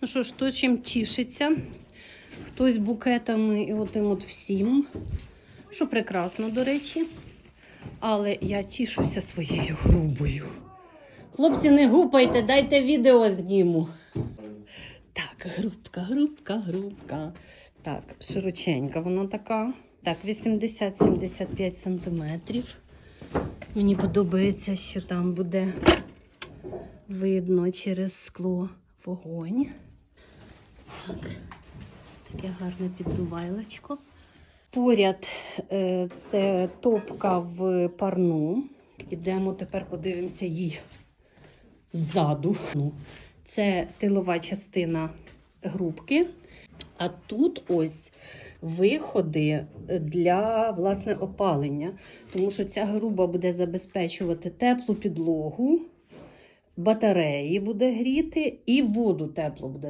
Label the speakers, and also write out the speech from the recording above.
Speaker 1: Ну що ж, хто чим тішиться, хтось букетами і отим от всім, що прекрасно, до речі. Але я тішуся своєю грубою. Хлопці, не гупайте, дайте відео зніму. Так, грубка, грубка, грубка. Так, широченька вона така. Так, 80-75 сантиметрів. Мені подобається, що там буде видно через скло вогонь. Так, таке гарне піддувайлочко. Поряд е, це топка в парну. Ідемо тепер подивимося її ззаду. Ну, Це тилова частина грубки. А тут ось виходи для власне опалення, тому що ця груба буде забезпечувати теплу підлогу, батареї буде гріти і воду тепло буде